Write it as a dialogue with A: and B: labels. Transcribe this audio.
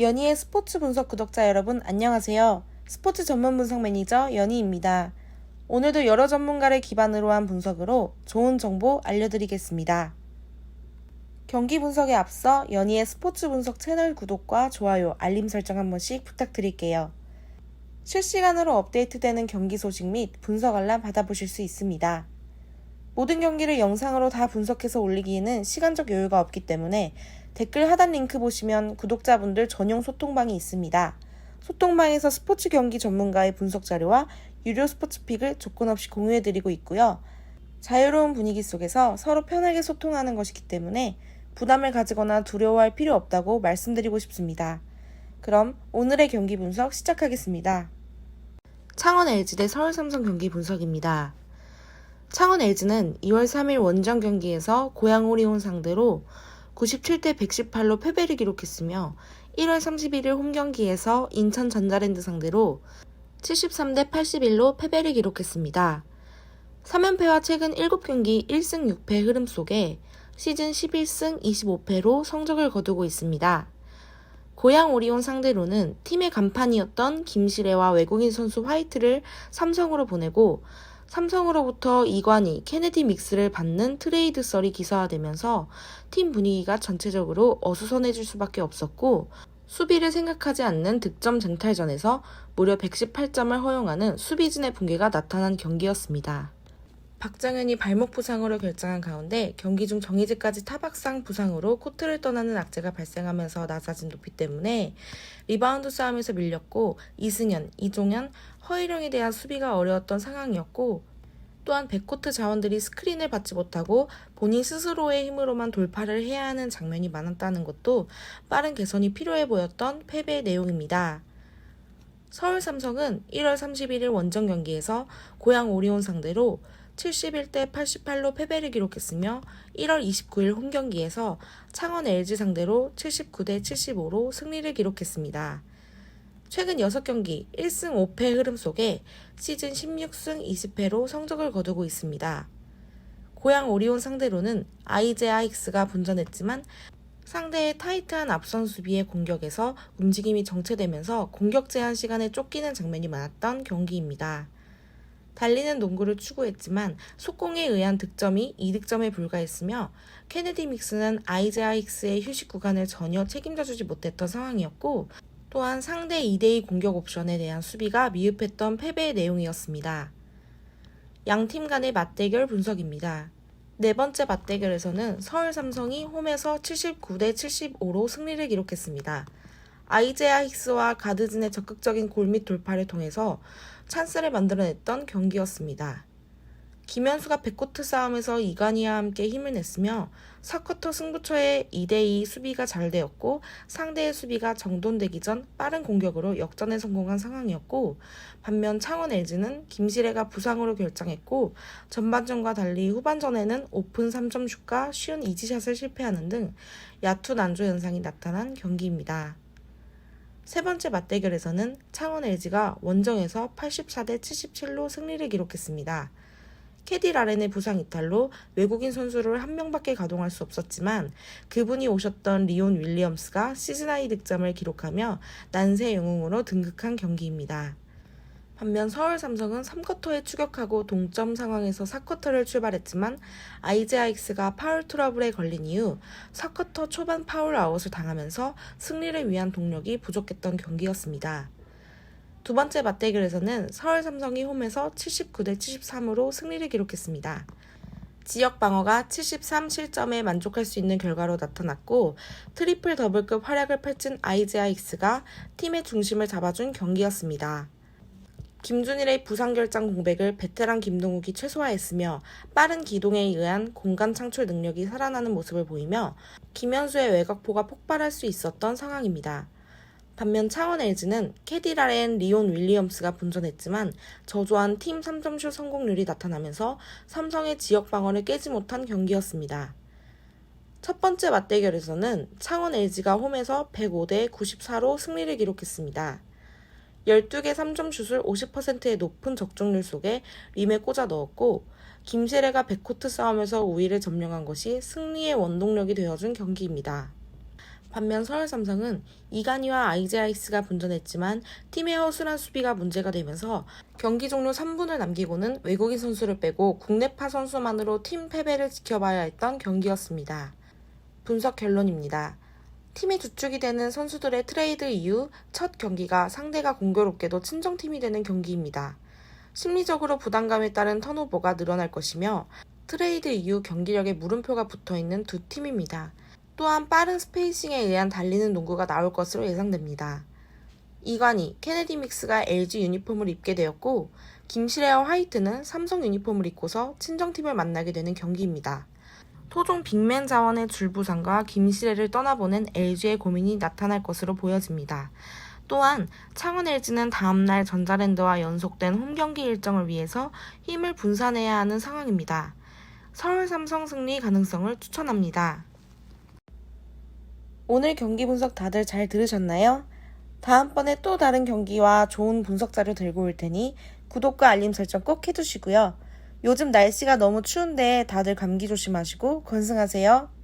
A: 연희의 스포츠 분석 구독자 여러분 안녕하세요. 스포츠 전문 분석 매니저 연희입니다. 오늘도 여러 전문가를 기반으로 한 분석으로 좋은 정보 알려드리겠습니다. 경기 분석에 앞서 연희의 스포츠 분석 채널 구독과 좋아요, 알림 설정 한 번씩 부탁드릴게요. 실시간으로 업데이트되는 경기 소식 및 분석 알람 받아보실 수 있습니다. 모든 경기를 영상으로 다 분석해서 올리기에는 시간적 여유가 없기 때문에 댓글 하단 링크 보시면 구독자분들 전용 소통방이 있습니다. 소통방에서 스포츠 경기 전문가의 분석 자료와 유료 스포츠 픽을 조건 없이 공유해드리고 있고요. 자유로운 분위기 속에서 서로 편하게 소통하는 것이기 때문에 부담을 가지거나 두려워할 필요 없다고 말씀드리고 싶습니다. 그럼 오늘의 경기 분석 시작하겠습니다. 창원 LG 대 서울 삼성 경기 분석입니다. 창원 LG는 2월 3일 원정 경기에서 고양 오리온 상대로 97대 118로 패배를 기록했으며 1월 31일 홈 경기에서 인천 전자랜드 상대로 73대 81로 패배를 기록했습니다. 3연패와 최근 7경기 1승 6패 흐름 속에 시즌 11승 25패로 성적을 거두고 있습니다. 고양 오리온 상대로는 팀의 간판이었던 김시래와 외국인 선수 화이트를 삼성으로 보내고 삼성으로부터 이관희, 케네디 믹스를 받는 트레이드 썰이 기사화되면서 팀 분위기가 전체적으로 어수선해질 수밖에 없었고 수비를 생각하지 않는 득점 쟁탈전에서 무려 118점을 허용하는 수비진의 붕괴가 나타난 경기였습니다. 박정현이 발목 부상으로 결정한 가운데 경기 중 정희재까지 타박상 부상으로 코트를 떠나는 악재가 발생하면서 낮아진 높이 때문에 리바운드 싸움에서 밀렸고 이승현, 이종현, 허일영에 대한 수비가 어려웠던 상황이었고 또한 백코트 자원들이 스크린을 받지 못하고 본인 스스로의 힘으로만 돌파를 해야 하는 장면이 많았다는 것도 빠른 개선이 필요해 보였던 패배의 내용입니다. 서울 삼성은 1월 31일 원정 경기에서 고양 오리온 상대로 71대 88로 패배를 기록했으며 1월 29일 홈 경기에서 창원 LG 상대로 79대 75로 승리를 기록했습니다. 최근 6경기 1승 5패 흐름 속에 시즌 16승 20패로 성적을 거두고 있습니다. 고양 오리온 상대로는 아이제아 힉스가 분전했지만 상대의 타이트한 앞선 수비의 공격에서 움직임이 정체되면서 공격 제한 시간에 쫓기는 장면이 많았던 경기입니다. 달리는 농구를 추구했지만 속공에 의한 득점이 2득점에 불과했으며 케네디 믹스는 아이제아 힉스의 휴식 구간을 전혀 책임져주지 못했던 상황이었고 또한 상대 2대2 공격 옵션에 대한 수비가 미흡했던 패배의 내용이었습니다. 양 팀 간의 맞대결 분석입니다. 네 번째 맞대결에서는 서울 삼성이 홈에서 79대 75로 승리를 기록했습니다. 아이제아 힉스와 가드진의 적극적인 골밑 돌파를 통해서 찬스를 만들어냈던 경기였습니다. 김현수가 백코트 싸움에서 이관희와 함께 힘을 냈으며 사쿼터 승부처의 2대2 수비가 잘 되었고 상대의 수비가 정돈되기 전 빠른 공격으로 역전에 성공한 상황이었고 반면 창원 LG는 김시래가 부상으로 결정했고 전반전과 달리 후반전에는 오픈 3점 슛과 쉬운 이지샷을 실패하는 등 야투 난조 현상이 나타난 경기입니다. 세 번째 맞대결에서는 창원 LG가 원정에서 84대 77로 승리를 기록했습니다. 캐디 라렌의 부상 이탈로 외국인 선수를 한 명밖에 가동할 수 없었지만 그분이 오셨던 리온 윌리엄스가 시즌 하이 득점을 기록하며 난세 영웅으로 등극한 경기입니다. 반면 서울 삼성은 3쿼터에 추격하고 동점 상황에서 4쿼터를 출발했지만 아이제아익스가 파울 트러블에 걸린 이후 4쿼터 초반 파울 아웃을 당하면서 승리를 위한 동력이 부족했던 경기였습니다. 두 번째 맞대결에서는 서울 삼성이 홈에서 79대 73으로 승리를 기록했습니다. 지역 방어가 73 실점에 만족할 수 있는 결과로 나타났고 트리플 더블급 활약을 펼친 아이제아익스가 팀의 중심을 잡아준 경기였습니다. 김준일의 부상 결장 공백을 베테랑 김동욱이 최소화했으며 빠른 기동에 의한 공간 창출 능력이 살아나는 모습을 보이며 김현수의 외곽포가 폭발할 수 있었던 상황입니다. 반면 창원 LG는 캐디라렌 리온 윌리엄스가 분전했지만 저조한 팀 3점슛 성공률이 나타나면서 삼성의 지역 방어를 깨지 못한 경기였습니다. 첫 번째 맞대결에서는 창원 LG가 홈에서 105대 94로 승리를 기록했습니다. 12개 3점 슛을 50%의 높은 적중률 속에 림에 꽂아 넣었고 김세레가 백코트 싸움에서 우위를 점령한 것이 승리의 원동력이 되어준 경기입니다. 반면 서울 삼성은 이간희와 아이제아이스가 분전했지만 팀의 허술한 수비가 문제가 되면서 경기 종료 3분을 남기고는 외국인 선수를 빼고 국내파 선수만으로 팀 패배를 지켜봐야 했던 경기였습니다. 분석 결론입니다. 팀의 주축이 되는 선수들의 트레이드 이후 첫 경기가 상대가 공교롭게도 친정팀이 되는 경기입니다. 심리적으로 부담감에 따른 턴오버가 늘어날 것이며 트레이드 이후 경기력에 물음표가 붙어 있는 두 팀입니다. 또한 빠른 스페이싱에 의한 달리는 농구가 나올 것으로 예상됩니다. 이관희, 케네디 믹스가 LG 유니폼을 입게 되었고 김시래와 화이트는 삼성 유니폼을 입고서 친정팀을 만나게 되는 경기입니다. 토종 빅맨 자원의 줄부상과 김시래를 떠나보낸 LG의 고민이 나타날 것으로 보여집니다. 또한 창원 LG는 다음날 전자랜드와 연속된 홈경기 일정을 위해서 힘을 분산해야 하는 상황입니다. 서울 삼성 승리 가능성을 추천합니다. 오늘 경기 분석 다들 잘 들으셨나요? 다음번에 또 다른 경기와 좋은 분석 자료 들고 올 테니 구독과 알림 설정 꼭 해두시고요. 요즘 날씨가 너무 추운데 다들 감기 조심하시고 건승하세요.